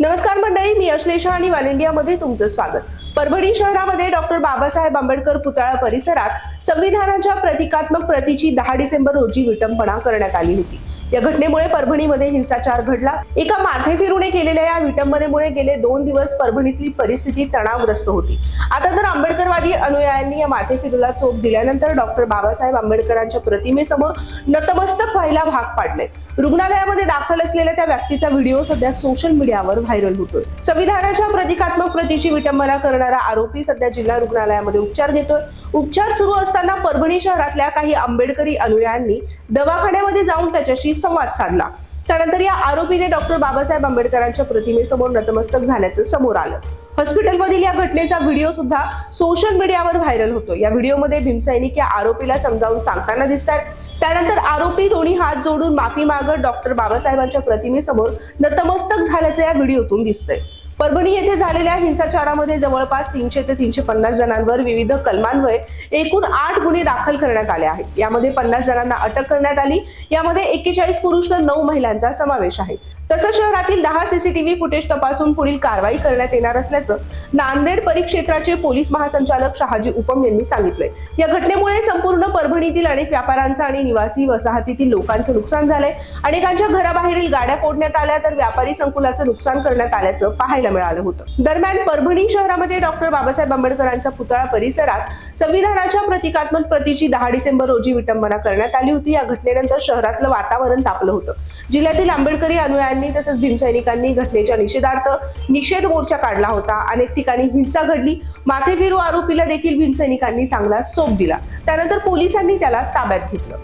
नमस्कार मंडळी मी अश्लेषा आणि वन इंडियामध्ये तुमचं स्वागत. परभणी शहरामध्ये डॉक्टर बाबासाहेब आंबेडकर पुतळा परिसरात संविधानाच्या प्रतिकात्मक प्रतीची दहा डिसेंबर रोजी विटंबना करण्यात आली होती. या घटनेमुळे परभणीमध्ये हिंसाचार घडला. एका माथेफिरूने केलेल्या या विटंबनेमुळे गेले दोन दिवस परभणीतली परिस्थिती तणावग्रस्त होती. आता तर आंबेडकरवादी अनुयायांनी या माथेफिरूला चोप दिल्यानंतर डॉक्टर बाबासाहेब आंबेडकरांच्या प्रतिमेसमोर नतमस्तक व्हायला भाग पाडले. रुग्णालयामध्ये दाखल असलेल्या त्या व्यक्तीचा व्हिडिओ सध्या सोशल मीडियावर व्हायरल होतोय. संविधानाच्या प्रतिकात्मक प्रतीची विटंबना करणारा आरोपी सध्या जिल्हा रुग्णालयामध्ये उपचार घेतोय. उपचार सुरू असताना परभणी शहरातल्या काही आंबेडकरी अनुयायांनी दवाखान्यामध्ये जाऊन त्याच्याशी संवाद साधला. त्यानंतर या आरोपीने डॉक्टर बाबासाहेब आंबेडकरांच्या प्रतिमेसमोर नतमस्तक झाल्याचं समोर आलं. हॉस्पिटलमधील या घटनेचा व्हिडिओ सुद्धा सोशल मीडियावर व्हायरल होतो. या व्हिडिओमध्ये भीमसैनिक या आरोपीला समजावून सांगताना दिसतात त्यानंतर आरोपी दोन्ही हात जोडून माफी मागत डॉक्टर बाबासाहेबांच्या प्रतिमेसमोर नतमस्तक झाल्याचं या व्हिडिओतून दिसतंय. परभणी येथे झालेल्या हिंसाचारामध्ये जवळपास तीनशे ते तीनशे पन्नास जणांवर विविध कलमांवर एकूण आठ गुन्हे दाखल करण्यात आले आहेत. यामध्ये पन्नास जणांना अटक करण्यात आली. यामध्ये एक्केचाळीस पुरुष तर नऊ महिलांचा समावेश आहे. तसंच शहरातील दहा सीसीटीव्ही फुटेज तपासून पुढील कारवाई करण्यात येणार असल्याचं नांदेड परिक्षेत्राचे पोलीस महासंचालक शहाजी उपम यांनी सांगितलंय. या घटनेमुळे संपूर्ण परभणीतील अनेक व्यापाऱ्यांचं आणि निवासी वसाहतीतील लोकांचं नुकसान झालंय. अनेकांच्या घराबाहेरील गाड्या फोडण्यात आल्या तर व्यापारी संकुलाचं नुकसान करण्यात आल्याचं पाहायला मिळालं होतं. दरम्यान परभणी शहरामध्ये डॉक्टर बाबासाहेब आंबेडकरांचा पुतळा परिसरात संविधानाच्या प्रतिकात्मक प्रतीची दहा डिसेंबर रोजी विटंबना करण्यात आली होती. या घटनेनंतर शहरातलं वातावरण तापलं होतं. जिल्ह्यातील आंबेडकरी अनुयायांनी तसंच भीमसैनिकांनी घटनेच्या निषेधार्थ निषेध मोर्चा काढला होता. अनेक ठिकाणी हिंसा घडली. माथेफिरू आरोपीला देखील भीमसैनिकांनी चांगला सोप दिला. त्यानंतर पोलिसांनी त्याला ताब्यात घेतलं.